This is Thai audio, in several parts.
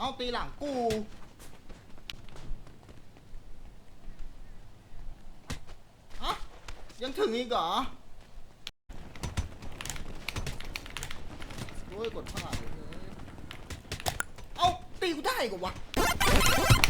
เอาตีหลังกูอะยังถึงอีกเหรอโอ้ยกดข้างเอาตีกูได้กว่าะ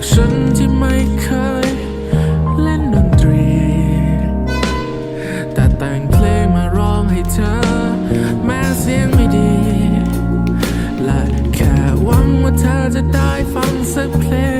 ากฉันที่ไม่เคยเล่นดนตรี แต่แต่งเพลงมาร้องให้เธอ แม้เสียงไม่ดี และแค่หวังว่าเธอจะได้ฟังสักเพลง